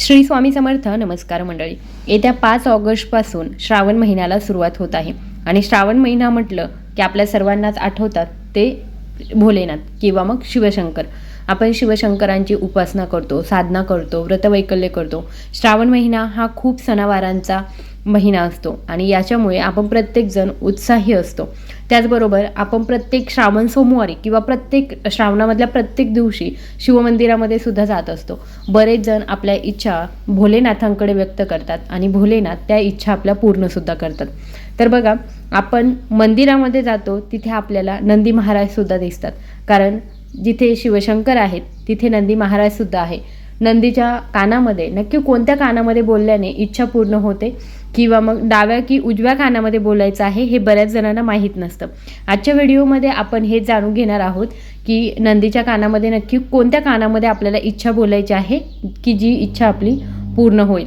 श्री स्वामी समर्थ नमस्कार मंडळी. येत्या पाच ऑगस्टपासून श्रावण महिन्याला सुरुवात होत आहे. आणि श्रावण महिना म्हटलं की आपल्या सर्वांनाच आठवतात ते भोलेनाथ किंवा मग शिवशंकर. आपण शिवशंकरांची उपासना करतो साधना करतो व्रतवैकल्य करतो. श्रावण महिना हा खूप सणावारांचा महिना असतो आणि याच्यामुळे आपण प्रत्येकजण उत्साही असतो. त्याचबरोबर आपण प्रत्येक श्रावण सोमवारी किंवा प्रत्येक श्रावणामधल्या प्रत्येक दिवशी शिवमंदिरामध्ये सुद्धा जात असतो. बरेच जण आपल्या इच्छा भोलेनाथांकडे व्यक्त करतात आणि भोलेनाथ त्या इच्छा आपल्या पूर्णसुद्धा करतात. तर बघा आपण मंदिरामध्ये जातो तिथे आपल्याला नंदी महाराजसुद्धा दिसतात. कारण जिथे शिवशंकर आहेत तिथे नंदी महाराजसुद्धा आहे. नंदीच्या कानामध्ये नक्की कोणत्या कानामध्ये बोलल्याने इच्छा पूर्ण होते? किंवा मग डाव्या की उजव्या कानामध्ये बोलायचं आहे हे बऱ्याच जणांना माहीत नसतं. आजच्या व्हिडिओमध्ये आपण हे जाणून घेणार आहोत की नंदीच्या कानामध्ये नक्की कोणत्या कानामध्ये आपल्याला इच्छा बोलायची आहे की जी इच्छा आपली पूर्ण होईल.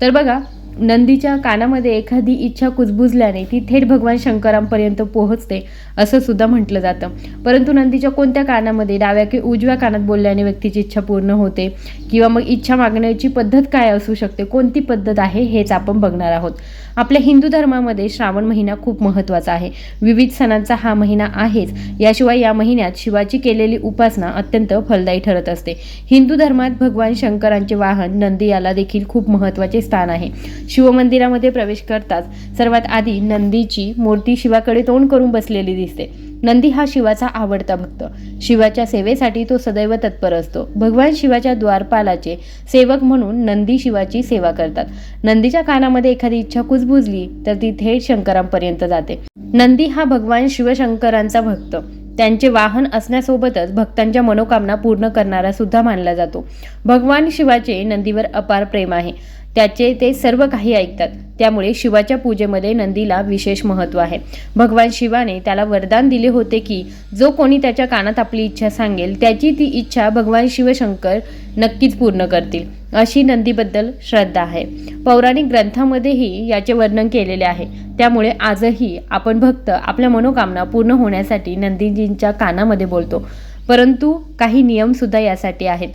तर बघा नंदीच्या कानामध्ये एखादी इच्छा कुजबुजल्याने ती थेट भगवान शंकरांपर्यंत पोहोचते असं सुद्धा म्हटलं जातं. परंतु नंदीच्या कोणत्या कानामध्ये डाव्या की उजव्या कानात बोलल्याने व्यक्तीची इच्छा पूर्ण होते? किंवा मग इच्छा मागण्याची पद्धत काय असू शकते? कोणती पद्धत आहे हेच आपण बघणार आहोत. आपल्या हिंदू धर्मामध्ये श्रावण महिना खूप महत्त्वाचा आहे. विविध सणांचा हा महिना आहेच. याशिवाय या महिन्यात शिवाची केलेली उपासना अत्यंत फलदायी ठरत असते. हिंदू धर्मात भगवान शंकरांचे वाहन नंदी याला देखील खूप महत्त्वाचे स्थान आहे. शिवमंदिरामध्ये प्रवेश करताच सर्वात आधी नंदीची मूर्ती शिवाकडे तोंड करून बसलेली दिसते. नंदी हा शिवाचा आवडता भक्त. शिवाच्या सेवेसाठी तो सदैव तत्पर असतो. भगवान शिवाच्या द्वारपालाचे सेवक म्हणून नंदी शिवाची सेवा करतात. नंदीच्या कानामध्ये एखादी इच्छा कुजबुजली तर ती थेट शंकरांपर्यंत जाते. नंदी हा भगवान शिवशंकरांचा भक्त. त्यांचे वाहन असण्यासोबतच भक्तांच्या मनोकामना पूर्ण करणारा सुद्धा मानला जातो. भगवान शिवाचे नंदीवर अपार प्रेम आहे. त्याचे ते सर्व काही ऐकतात. त्यामुळे शिवाच्या पूजेमध्ये नंदीला विशेष महत्त्व आहे. भगवान शिवाने त्याला वरदान दिले होते की जो कोणी त्याच्या कानात आपली इच्छा सांगेल त्याची ती इच्छा भगवान शिवशंकर नक्कीच पूर्ण करतील अशी नंदीबद्दल श्रद्धा आहे. पौराणिक ग्रंथामध्येही याचे वर्णन केलेले आहे. त्यामुळे आजही आपण भक्त आपल्या मनोकामना पूर्ण होण्यासाठी नंदीजींच्या कानामध्ये बोलतो. परंतु काही नियमसुद्धा यासाठी आहेत.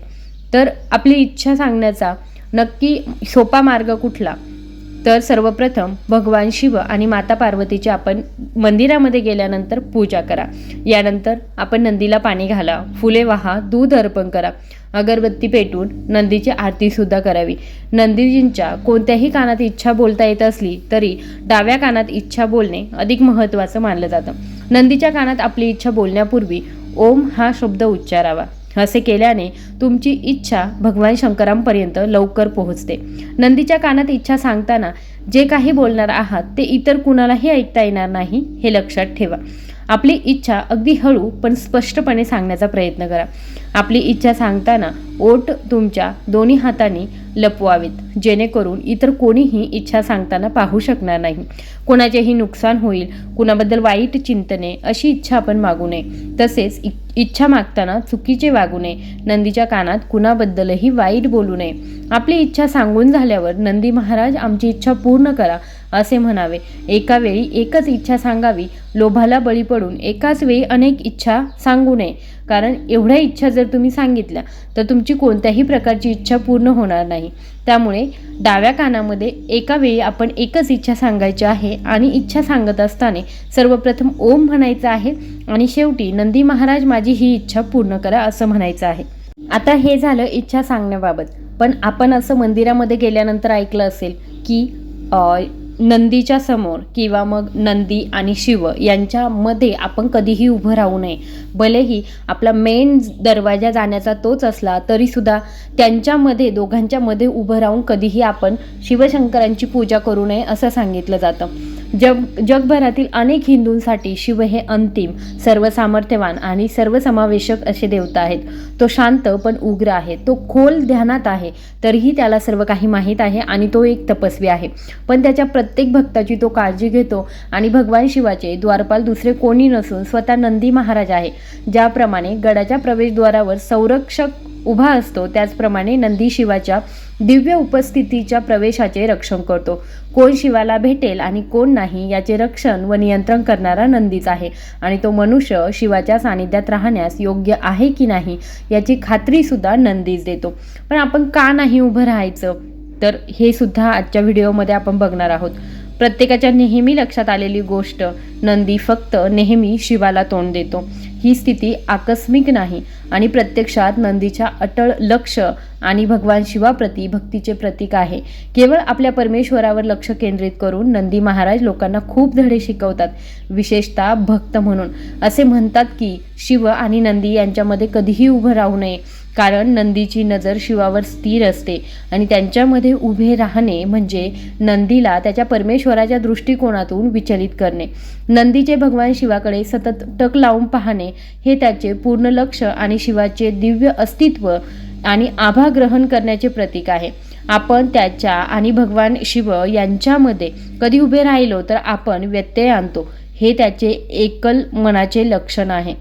तर आपली इच्छा सांगण्याचा नक्की सोपा मार्ग कुठला? तर सर्वप्रथम भगवान शिव आणि माता पार्वतीची आपण मंदिरामध्ये गेल्यानंतर पूजा करा. यानंतर आपण नंदीला पाणी घाला फुले वाहा दूध अर्पण करा. अगरबत्ती पेटून नंदीची आरतीसुद्धा करावी. नंदीजींच्या कोणत्याही कानात इच्छा बोलता येत असली तरी डाव्या कानात इच्छा बोलणे अधिक महत्त्वाचं मानलं जातं. नंदीच्या कानात आपली इच्छा बोलण्यापूर्वी ओम हा शब्द उच्चारावा. असे केल्याने तुमची इच्छा भगवान शंकरांपर्यंत लवकर पोहोचते. नंदीच्या कानात इच्छा सांगताना जे काही बोलणार आहात ते इतर कुणालाही ऐकता येणार नाही हे लक्षात ठेवा. आपली इच्छा अगदी हळू पण स्पष्टपणे सांगण्याचा प्रयत्न करा. आपली इच्छा सांगताना ओठ तुमच्या दोन्ही हातांनी लपवावेत. जेणेकरून इतर कोणीही इच्छा सांगताना पाहू शकणार नाही. कोणाचेही नुकसान होईल कुणाबद्दल वाईट चिंतने अशी इच्छा आपण मागू नये. तसेच इ इच्छा मागताना चुकीचे वागू नये. नंदीच्या कानात कुणाबद्दलही वाईट बोलू नये. आपली इच्छा सांगून झाल्यावर नंदी महाराज आमची इच्छा पूर्ण करा. असे म्हणावे. एका वेळी एकच इच्छा सांगावी. लोभाला बळी पडून एकाच वेळी अनेक इच्छा सांगू नये. कारण एवढ्या इच्छा जर तुम्ही सांगितल्या तर तुमची कोणत्याही प्रकारची इच्छा पूर्ण होणार नाही. त्यामुळे डाव्या कानामध्ये एका वेळी आपण एकच इच्छा सांगायची आहे आणि इच्छा सांगत असताना सर्वप्रथम ओम म्हणायचं आहे आणि शेवटी नंदी महाराज माझी ही इच्छा पूर्ण करा असं म्हणायचं आहे. आता हे झालं इच्छा सांगण्याबाबत. पण आपण असं मंदिरामध्ये गेल्यानंतर ऐकलं असेल की नंदीच्या समोर किंवा मग नंदी आणि शिव यांच्यामध्ये आपण कधीही उभं राहू नये. भलेही आपला मेन दरवाजा जाण्याचा तोच असला तरीसुद्धा त्यांच्यामध्ये दोघांच्यामध्ये उभं राहून कधीही आपण शिवशंकरांची पूजा करू नये असं सांगितलं जातं. जग जगभरातील अनेक हिंदूंसाठी शिव हे अंतिम सर्वसामर्थ्यवान आणि सर्वसमावेशक असे देवता आहेत. तो शांत पण उग्र आहे. तो खोल ध्यानात आहे. तरीही त्याला सर्व काही माहीत आहे आणि तो एक तपस्वी आहे. पण त्याच्या प्रत्येक भक्ताची तो काळजी घेतो आणि भगवान शिवाचे द्वारपाल दुसरे कोणी नसून स्वतः नंदी महाराज आहे. ज्याप्रमाणे गडाच्या प्रवेशद्वारावर संरक्षक उभा असतो त्याचप्रमाणे नंदी शिवाच्या दिव्य उपस्थितीच्या प्रवेशाचे रक्षण करतो. कोण शिवाला भेटेल आणि कोण नाही याचे रक्षण व नियंत्रण करणारा नंदीच आहे आणि तो मनुष्य शिवाच्या सानिध्यात राहण्यास योग्य आहे की नाही याची खात्री सुद्धा नंदीच देतो. पण आपण का नाही उभं राहायचं? तर हे सुद्धा आजच्या व्हिडिओमध्ये आपण बघणार आहोत. प्रत्येकाच्या नेहमी लक्षात आलेली गोष्ट नंदी फक्त नेहमी शिवाला तोंड देतो. ही स्थिती आकस्मिक नाही आणि प्रत्यक्षात नंदीच्या अटळ लक्ष आणि भगवान शिवाप्रती भक्तीचे प्रतीक आहे. केवळ आपल्या परमेश्वरावर लक्ष केंद्रित करून नंदी महाराज लोकांना खूप धडे शिकवतात विशेषतः भक्त म्हणून. असे म्हणतात की शिव आणि नंदी यांच्यामध्ये कधीही उभं राहू नये कारण नंदीची नजर शिवावर स्थिर असते आणि त्यांच्यामध्ये उभे राहणे म्हणजे नंदीला त्याच्या परमेश्वराच्या दृष्टिकोनातून विचलित करणे. नंदीचे भगवान शिवाकडे सतत टक लावून पाहणे हे त्याचे पूर्ण लक्ष आणि शिवाचे दिव्य अस्तित्व आणि आभा ग्रहण करण्याचे प्रतीक आहे. आपण त्याच्या आणि भगवान शिव यांच्यामध्ये कधी उभे राहिलो तर आपण व्यत्यय आणतो. हे त्याचे एकल मनाचे लक्षण आहे.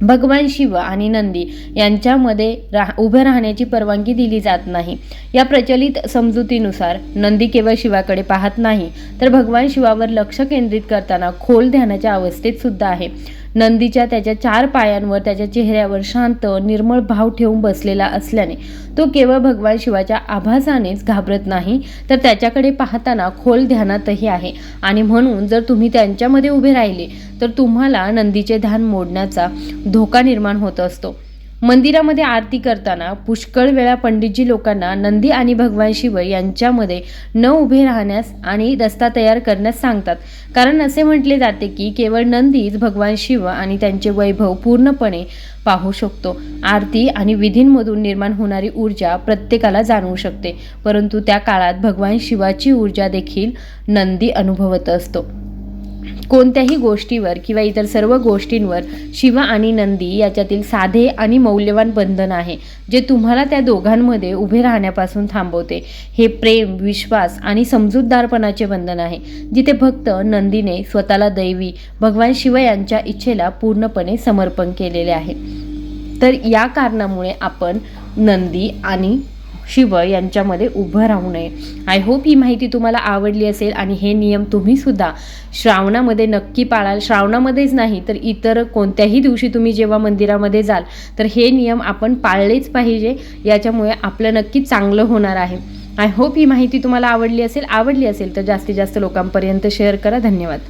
भगवान शिव आणि नंदी यांच्यामध्ये राह उभे राहण्याची परवानगी दिली जात नाही. या प्रचलित समजुतीनुसार नंदी केवळ शिवाकडे पाहत नाही तर भगवान शिवावर लक्ष केंद्रित करताना खोल ध्यानाच्या अवस्थेत सुद्धा आहे. नंदीच्या त्याच्या चार पायांवर त्याच्या चेहऱ्यावर शांत निर्मळ भाव ठेवून बसलेला असल्याने तो केवळ भगवान शिवाच्या आभासानेच घाबरत नाही तर त्याच्याकडे पाहताना खोल ध्यानातही आहे. आणि म्हणून जर तुम्ही त्यांच्यामध्ये उभे राहिले तर तुम्हाला नंदीचे ध्यान मोडण्याचा धोका निर्माण होत असतो. मंदिरामध्ये आरती करताना पुष्कळ वेळा पंडितजी लोकांना नंदी आणि भगवान शिव यांच्यामध्ये न उभे राहण्यास आणि रस्ता तयार करण्यास सांगतात. कारण असे म्हटले जाते की केवळ नंदीच भगवान शिव आणि त्यांचे वैभव पूर्णपणे पाहू शकतो. आरती आणि विधींमधून निर्माण होणारी ऊर्जा प्रत्येकाला जाणवू शकते. परंतु त्या काळात भगवान शिवाची ऊर्जा देखील नंदी अनुभवत असतो. कोणत्याही गोष्टीवर किंवा इतर सर्व गोष्टींवर शिव आणि नंदी याच्यातील साधे आणि मौल्यवान बंधन आहे जे तुम्हाला त्या दोघांमध्ये उभे राहण्यापासून थांबवते. हे प्रेम विश्वास आणि समजूतदारपणाचे बंधन आहे जिथे भक्त नंदीने स्वतःला दैवी भगवान शिव यांच्या इच्छेला पूर्णपणे समर्पण केलेले आहे तर या कारणामुळे आपण नंदी आणि शिव यांच्यामध्ये उभं राहू नये. आय होप ही माहिती तुम्हाला आवडली असेल आणि हे नियम तुम्ही सुद्धा श्रावणामध्ये नक्की पाळाल. श्रावणामध्येच नाही तर इतर कोणत्याही दिवशी तुम्ही जेव्हा मंदिरामध्ये जाल तर हे नियम आपण पाळलेच पाहिजे. याच्यामुळे आपलं नक्की चांगलं होणार आहे. आय होप ही माहिती तुम्हाला आवडली असेल. आवडली असेल तर जास्तीत जास्त लोकांपर्यंत शेअर करा. धन्यवाद.